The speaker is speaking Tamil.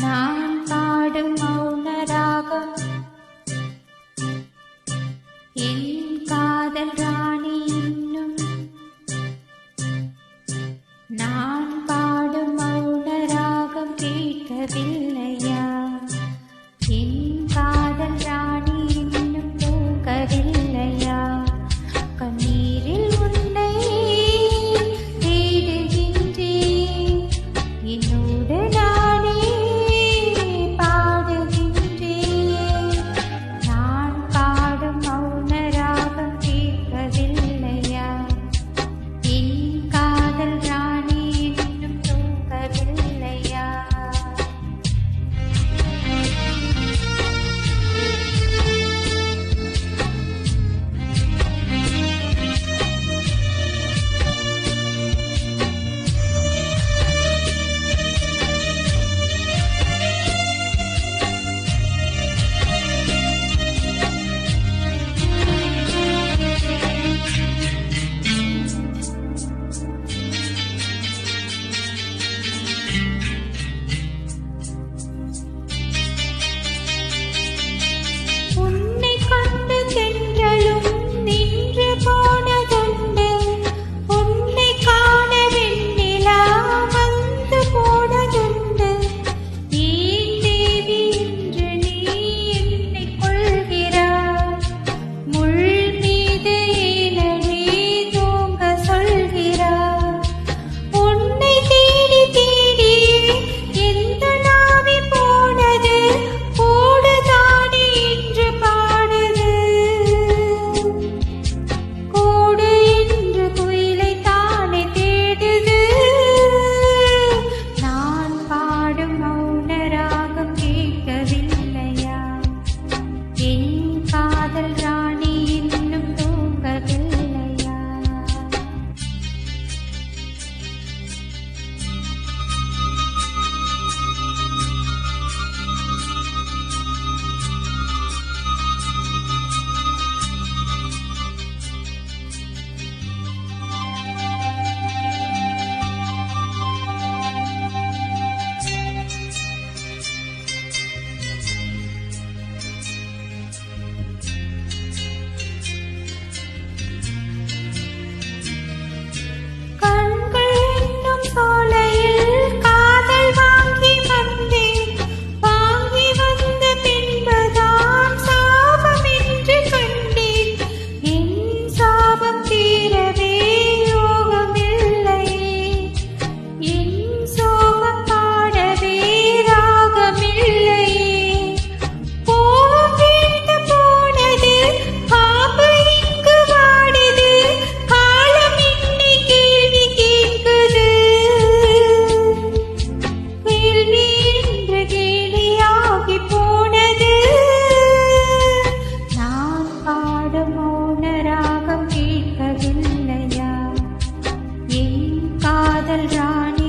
நான் பாடும் மௌனராகம். என் காதல் ராணி இன்னும். நான் பாடும் மௌனராகம் கேட்கவில்லையா காதல் ராணி